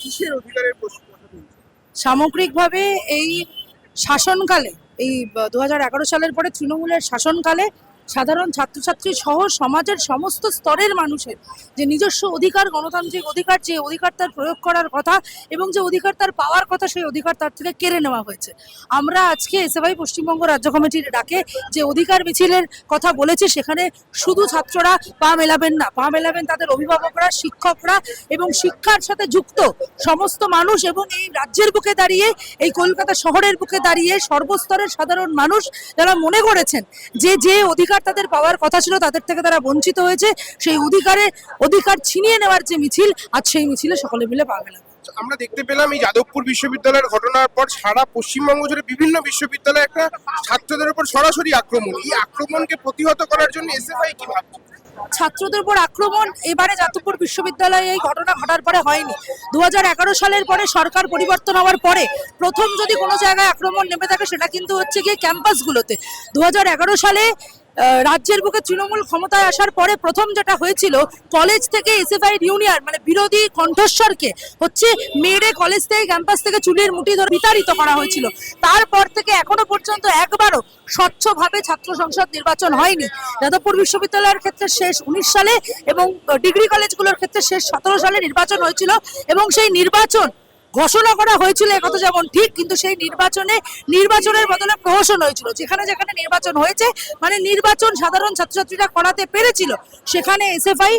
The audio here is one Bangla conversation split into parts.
কিসের অধিকারের? সামগ্রিকভাবে এই শাসনকালে এই দু সালের পরে তৃণমূলের শাসনকালে সাধারণ ছাত্রছাত্রী সহ সমাজের সমস্ত স্তরের মানুষের যে নিজস্ব অধিকার, গণতান্ত্রিক অধিকার, যে অধিকার তার প্রয়োগ করার কথা এবং যে অধিকার তার পাওয়ার কথা সেই অধিকার তার থেকে কেড়ে নেওয়া হয়েছে। আমরা আজকে এসএফআই পশ্চিমবঙ্গ রাজ্য কমিটির ডাকে যে অধিকার মিছিলের কথা বলেছি, সেখানে শুধু ছাত্ররা পা মেলাবেন না। পা মেলাবেন তাদের অভিভাবকরা, শিক্ষকরা এবং শিক্ষার সাথে যুক্ত সমস্ত মানুষ এবং এই রাজ্যের বুকে দাঁড়িয়ে, এই কলকাতা শহরের বুকে দাঁড়িয়ে সর্বস্তরের সাধারণ মানুষ যারা মনে করেছেন যে যে অধিকার তাদের পাওয়ার কথা ছিল তাদের থেকে তারা বঞ্চিত হয়েছে। সেই অধিকারে অধিকার ছিনিয়ে নেওয়ার যে মিছিল আজ সেই মিছিলে সকলে মিলে পা মেলাবে আমরা দেখতে পেলাম এই যাদবপুর বিশ্ববিদ্যালয়ের ঘটনার পর সারা পশ্চিমবঙ্গ জুড়ে বিভিন্ন বিশ্ববিদ্যালয়ে একটা ছাত্রদের উপর সরাসরি আক্রমণ। এই আক্রমণকে প্রতিহত করার জন্য এসএফআই কি ভাবছে? ছাত্রদের উপর আক্রমণ এবারে যাদবপুর বিশ্ববিদ্যালয়ে এই ঘটনা ঘটার পরে হয়নি। দু হাজার এগারো সালের পরে সরকার পরিবর্তন হওয়ার পরে প্রথম যদি কোনো জায়গায় আক্রমণ নেমে থাকে সেটা কিন্তু হচ্ছে গিয়ে ক্যাম্পাসগুলোতে দু হাজার এগারো সালে রাজ্যের বুকে তৃণমূল ক্ষমতায় আসার পরে প্রথম যেটা হয়েছিল কলেজ থেকে এসএফআই ইউনিয়ন মানে বিরোধী কণ্ঠস্বরকে হচ্ছে মেরে কলেজ থেকে ক্যাম্পাস থেকে চুলের মুঠি ধরে বিতাড়িত করা হয়েছিল। তারপর থেকে এখনও পর্যন্ত একবারও স্বচ্ছভাবে ছাত্র সংসদ নির্বাচন হয়নি। যাদবপুর বিশ্ববিদ্যালয়ের ক্ষেত্রে শেষ উনিশ সালে এবং ডিগ্রি কলেজগুলোর ক্ষেত্রে শেষ সতেরো সালে নির্বাচন হয়েছিল এবং সেই নির্বাচন ঘোষণা করা হয়েছিল একথা যেমন ঠিক, কিন্তু সেই নির্বাচনে, নির্বাচনের বদলে প্রহসন হয়েছিল। যেখানে যেখানে নির্বাচন হয়েছে মানে নির্বাচন সাধারণ ছাত্রছাত্রীরা করাতে পেরেছিল। সেখানে এসএফআই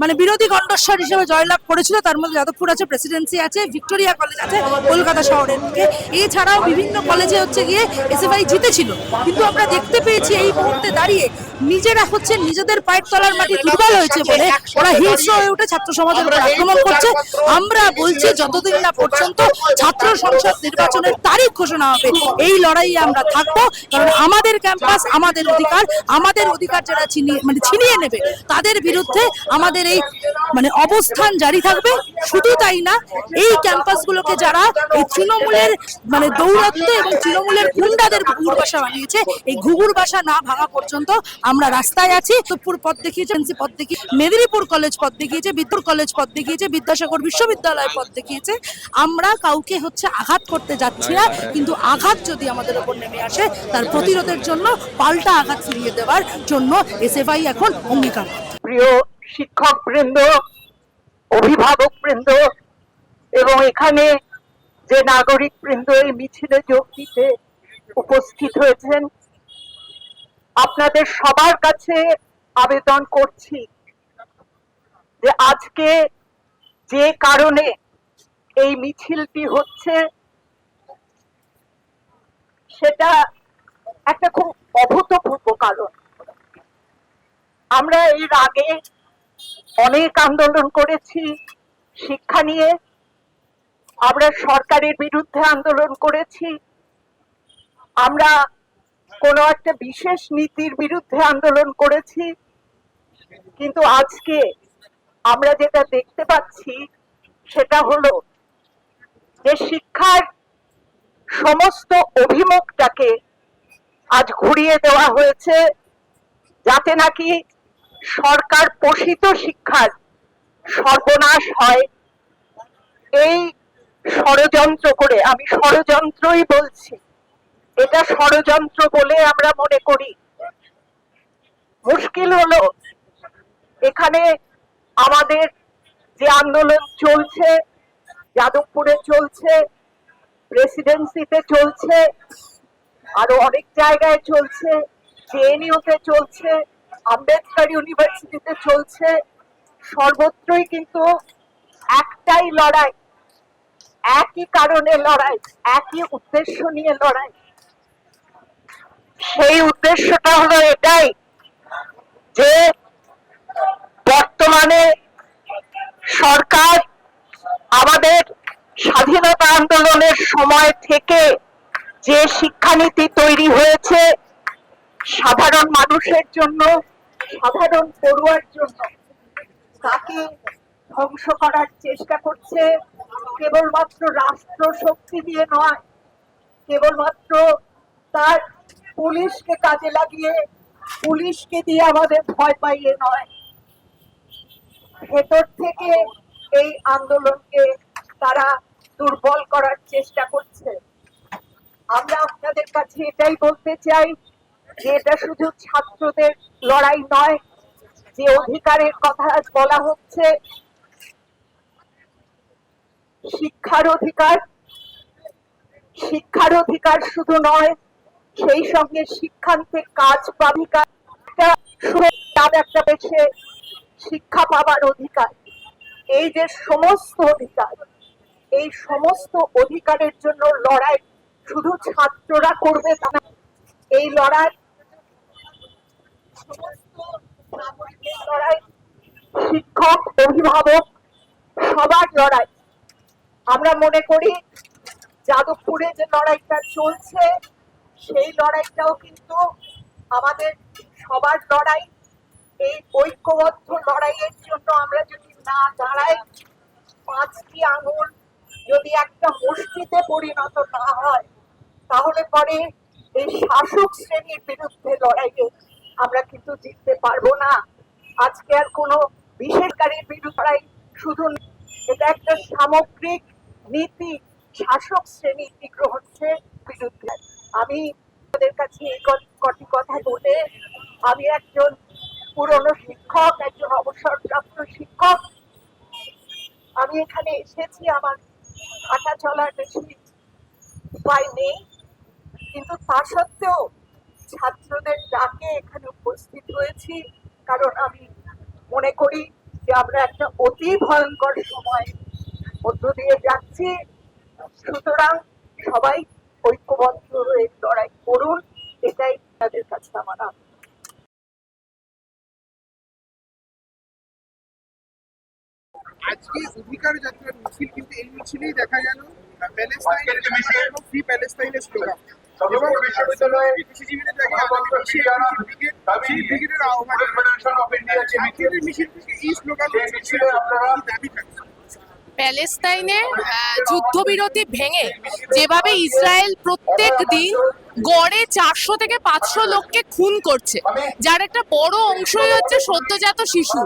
মানে বিরোধী কণ্ঠস্বর হিসেবে জয়লাভ করেছিল, তার মধ্যে যাদবপুর আছে, প্রেসিডেন্সি আছে, ভিক্টোরিয়া কলেজ আছে, কলকাতা শহরের দিকে। এছাড়াও বিভিন্ন কলেজে হচ্ছে গিয়ে এসএফআই জিতেছিল। কিন্তু আমরা দেখতে পেয়েছি এই মুহূর্তে দাঁড়িয়ে নিজেরা হচ্ছে নিজেদের পায়ের তলার মাটি দুর্বল হয়েছে বলে ওরা হিংস্র হয়ে উঠে ছাত্র সমাজের উপর আক্রমণ করছে। আমরা বলছি, যতদিন না পর্যন্ত ছাত্র সংসদ নির্বাচনের তারিখ ঘোষণা হবে, এই লড়াইয়ে আমরা থাকব। কারণ আমাদের ক্যাম্পাস, আমাদের অধিকার আমাদের অধিকার যারা ছিনিয়ে মানে ছিনিয়ে নেবে, তাদের বিরুদ্ধে আমাদের এই মানে অবস্থান জারি থাকবে। শুধু তাই না, এই ক্যাম্পাসগুলোকে যারা এই তৃণমূলের মানে দৌরত্ব এবং তৃণমূলের গুন্ডাদের ঘুঘুর বাসা বানিয়েছে, এই ঘুঘুর বাসা না ভাঙা পর্যন্ত আমরা রাস্তায় আছি। তোপুর পথ দেখিয়েছে এনসি পথ দেখিয়ে মেদিনীপুর কলেজ পথ দেখিয়েছে, বিদ্যুর কলেজ পথ দেখিয়েছে, বিদ্যাসাগর বিশ্ববিদ্যালয় পথ দেখিয়েছে। আমরা কাউকে হচ্ছে আঘাত করতে যাচ্ছি না, কিন্তু আঘাত যদি আমাদের উপর নেমে আসে, তার প্রতিরোধের জন্য পাল্টা আঘাত ফিরিয়ে দেওয়ার জন্য এসএফআই এখন অঙ্গীকার প্রিয় শিক্ষক বৃন্দ অভিভাবক বৃন্দ এবং এখানে যে নাগরিক বৃন্দ এই মিছিলে যোগ দিতে উপস্থিত হয়েছেন, আপনাদের সবার কাছে আবেদন করছি যে আজকে যে কারণে এই মিছিলটি হচ্ছে, সেটা একটা খুব অভূতপূর্ব কারণ। আমরা এর আগে অনেক আন্দোলন করেছি, শিক্ষা নিয়ে। আমরা সরকারের বিরুদ্ধে আন্দোলন করেছি। আমরা কোনো একটা বিশেষ নীতির বিরুদ্ধে আন্দোলন করেছি। কিন্তু আজকে আমরা যেটা দেখতে পাচ্ছি, সেটা হলো যে শিক্ষার সমস্ত অভিমুখটাকে আজ ঘুরিয়ে দেওয়া হয়েছে, যাতে নাকি সরকার পোষিত শিক্ষার সর্বনাশ হয়। এই ষড়যন্ত্র করে, আমি ষড়যন্ত্রই বলছি। এটা ষড়যন্ত্র বলে আমরা মনে করি। মুশকিল হলো, এখানে আমাদের যে আন্দোলন চলছে, যাদবপুরে চলছে, প্রেসিডেন্সিতে চলছে, আরও অনেক জায়গায় চলছে, জেএনইউতে চলছে আম্বেদকর ইউনিভার্সিটিতে চলছে সর্বত্রই কিন্তু একটাই লড়াই, একই কারণে লড়াই, একই উদ্দেশ্য নিয়ে লড়াই। সেই উদ্দেশ্যটা হলো এটাই যে বর্তমানে সরকার আমাদের স্বাধীনতা আন্দোলনের সময় থেকে যে শিক্ষানীতি তৈরি হয়েছে, সাধারণ মানুষের জন্য সাধারণ পড়ুয়ার জন্য তাকে ধ্বংস করার চেষ্টা করছে কেবলমাত্র রাষ্ট্র শক্তি দিয়ে নয়, কেবলমাত্র তার পুলিশকে কাজে লাগিয়ে পুলিশকে দিয়ে আমাদের ভয় পাইয়ে নয়। ভেতর থেকে এই আন্দোলনকে তারা দুর্বল করার চেষ্টা করছে। আমরা আপনাদের কাছে এটাই বলতে চাই যে এটা শুধু ছাত্রদের লড়াই নয়, যে অধিকারের কথা আজ বলা হচ্ছে, শিক্ষার অধিকার শিক্ষার অধিকার শুধু নয়, সেই সঙ্গে শিক্ষান্তে কাজ পাবিকা একটা শিক্ষা পাবার অধিকার। এই যে সমস্ত অধিকার, এই সমস্ত অধিকারের জন্য লড়াই শুধু ছাত্ররা করবে তা এই লড়াই সমস্ত নাগরিকের লড়াই, শিক্ষক, অভিভাবক, সবার লড়াই। আমরা মনে করি, যাদবপুরে যে লড়াইটা চলছে, সেই লড়াইটাও কিন্তু আমাদের সবার লড়াই। এই ঐক্যবদ্ধ লড়াইয়ের জন্য আমরা যদি না দাঁড়াই, পাঁচটি আঙুল যদি একটা মুষ্টিতে পরিণত না হয়, তাহলে পরে এই শাসক শ্রেণির বিরুদ্ধে লড়াইয়ে আমরা কিন্তু জিততে পারব না। আজকে আর কোনো বিশেষকারীর বিরুদ্ধে লড়াই শুধু এটা একটা সামগ্রিক নীতি, শাসক শ্রেণি বিগ্রহচ্ছে বিরুদ্ধে আমি আমাদের কাছে এই কটি কথা বলে আমি একজন পুরনো শিক্ষক, একজন অবসরপ্রাপ্ত শিক্ষক। আমি এখানে এসেছি, আমার হাঁটা চলার বেশি উপায় নেই। কিন্তু তা সত্ত্বেও ছাত্রদের ডাকে এখানে উপস্থিত হয়েছি। কারণ আমি মনে করি যে আমরা একটা অতি ভয়ঙ্কর সময় মধ্য দিয়ে যাচ্ছি। সুতরাং সবাই ঐক্যবদ্ধ হয়ে লড়াই করুন এটাই তাদের কাছে আমার আবেদন। আজকে অধিকার যাত্রার মিছিল কিন্তু এই মিছিলেই দেখা গেল। প্যালেস্তাইনের ফ্রি প্যালেস্তাইনের স্লোগান এবং কৃষিজীবীদের জায়গায় আগামী বিশে এপ্রিল ব্রিগেড সেই ব্রিগেডের আহ্বানে আজকের মিছিল থেকে এই স্লোগান দাবি থাকছে। প্যালেস্তাইনে আহ, যুদ্ধবিরতি ভেঙে যেভাবে ইসরায়েল প্রত্যেক দিন গড়ে চারশো থেকে পাঁচশো লোককে খুন করছে। যার একটা বড় অংশই হচ্ছে সদ্যজাত শিশু।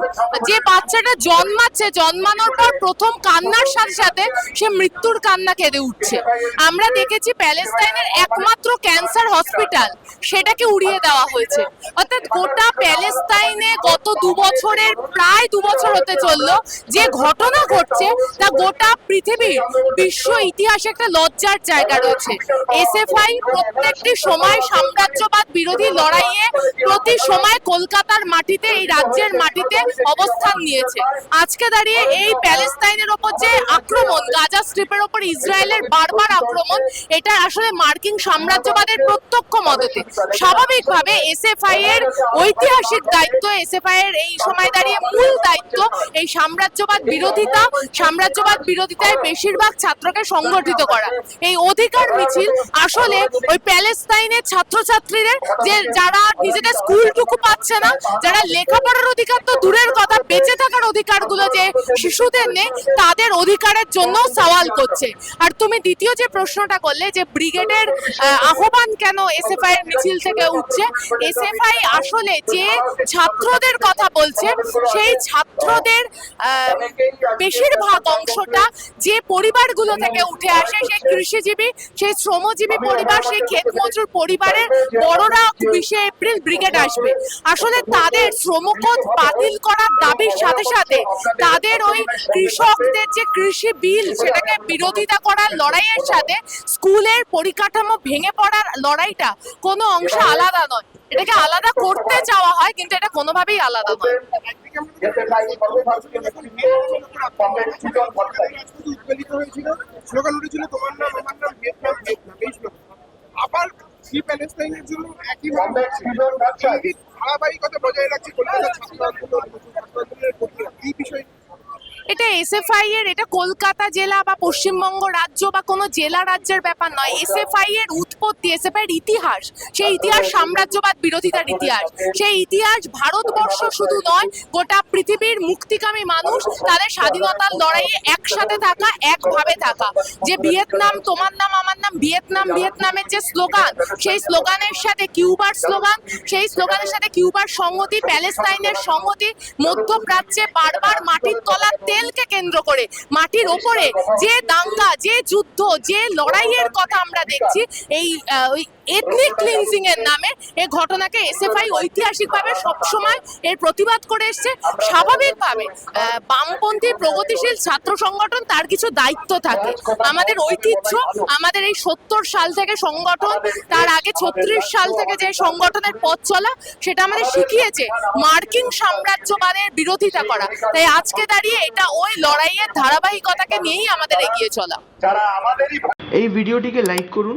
যে বাচ্চাটা জন্মাচ্ছে, জন্মানোর পর প্রথম কান্নার সাথে সাথে সে মৃত্যুর কান্না কেঁদে উঠছে। আমরা দেখেছি প্যালেস্তাইনের একমাত্র ক্যান্সার হসপিটাল, সেটাকে উড়িয়ে দেওয়া হয়েছে। অর্থাৎ গোটা প্যালেস্তাইনে গত দু বছরের, প্রায় দু বছর হতে চলল, যে ঘটনা ঘটছে, তা গোটা পৃথিবীর বিশ্ব ইতিহাসে একটা লজ্জার জায়গা রয়েছে। এসএফআই প্রত্যেকটি সময় সাম্রাজ্যবাদ বিরোধী লড়াইয়ে প্রতি সময় কলকাতার মাটিতে, এই রাজ্যের মাটিতে অবস্থান নিয়েছে। আজকে দাঁড়িয়ে এই প্যালেস্তাইনের ওপর যে আক্রমণ, গাজা স্ট্রিপের ওপর ইসরায়েলের বারবার আক্রমণ, এটা আসলে মার্কিন সাম্রাজ্যবাদের প্রত্যক্ষ মদতে। স্বাভাবিকভাবে এসএফআই এর ঐতিহাসিক দায়িত্ব, এসএফআই এর এই সময় দাঁড়িয়ে মূল দায়িত্ব, এই সাম্রাজ্যবাদ বিরোধিতা, সাম্রাজ্যবাদ বিরোধিতায় বেশিরভাগ ছাত্রকে সংগঠিত করা। এই অধিকার মিছিল আসলে ওই প্যালেস্তাইনের ছাত্রছাত্রীদের যে যারা নিজেদের স্কুলটুকু পাচ্ছে না যারা লেখাপড়ার অধিকার তো দূরের কথা অধিকারগুলো যে শিশুদের নেই, তাদের অধিকারের জন্য সওয়াল করছে। আর তুমি দ্বিতীয় যে প্রশ্নটা করলে যে ব্রিগেডের আহ্বান কেন এসএফআই এর মিছিল থেকে উঠছে, এসএফআই আসলে যে ছাত্রদের কথা বলছে, সেই ছাত্রদের বেশিরভাগ অংশটা যে পরিবারগুলো থেকে উঠে আসে, সেই কৃষিজীবী, সেই শ্রমজীবী পরিবার, সেই ক্ষেত মজুর পরিবারের বড়রা বিশে এপ্রিল ব্রিগেড আসবে। আসলে তাদের শ্রমকোধ বাতিল করার দাবির সাথে সাথে তাদের ওই কৃষকদের যে কৃষি বিল সেটাকে বিরোধিতা করার লড়াইয়ের সাথে স্কুলের পরিকাঠামো ভেঙে পড়ার লড়াইটা কোনো অংশে আলাদা নয় এটাকে আলাদা করতে চাওয়া হয় কিন্তু এটা কোনোভাবেই আলাদা নয় একদিকে আমাদের উদ্বেলিত হয়েছিল স্লোগান উঠেছিল তোমার নাম আমার নাম ভিয়েতনাম ভিয়েতনাম এই স্লোগান আবার ফ্রি প্যালেস্তাইনের জন্য একই ধারাবাহিকতা বজায় রাখছে কলকাতা ছাত্র আন্দোলন এই বিষয়ে এটা এসএফআই এর, এটা কলকাতা জেলা বা পশ্চিমবঙ্গ রাজ্য বা কোনো জেলা রাজ্যের ব্যাপার নয়। এসএফআই এর উৎপত্তি এসএফআই এর ইতিহাস, সেই ইতিহাস সাম্রাজ্যবাদ বিরোধিতার ইতিহাস। সেই ইতিহাস ভারতবর্ষ শুধু নয়, গোটা পৃথিবীর মুক্তিকামী মানুষ তাদের স্বাধীনতার লড়াইয়ে একসাথে থাকা, একভাবে থাকা। যে ভিয়েতনাম, তোমার নাম, আমার নাম, ভিয়েতনাম, ভিয়েতনামের যে স্লোগান, সেই স্লোগানের সাথে কিউবার স্লোগান, সেই স্লোগানের সাথে কিউবার সংহতি, প্যালেস্তাইনের সংহতি, মধ্যপ্রাচ্যে বারবার মাটির তলার তেলকে কেন্দ্র করে? মাটির ওপরে যে দাঙ্গা, যে যুদ্ধ, যে লড়াইয়ের কথা আমরা দেখছি, এই এথনিক ক্লিনজিং এর নামে এই ঘটনাকে এসএফআই ঐতিহাসিকভাবে সবসময় এর প্রতিবাদ করে এসছে। স্বাভাবিকভাবে আহ, বামপন্থী প্রগতিশীল ছাত্র সংগঠন তার কিছু দায়িত্ব থাকে। আমাদের ঐতিহ্য আমাদের এই সত্তর সাল থেকে সংগঠন তার আগে ছত্রিশ সাল থেকে যে সংগঠনের পথ চলা সেটা আমাদের শিখিয়েছে মার্কিন সাম্রাজ্যবাদের বিরোধিতা করা। তাই আজকে দাঁড়িয়ে এটা ওই লড়াইয়ের ধারাবাহিকতাকে নিয়েই আমাদের এগিয়ে চলা। এই ভিডিওটিকে লাইক করুন।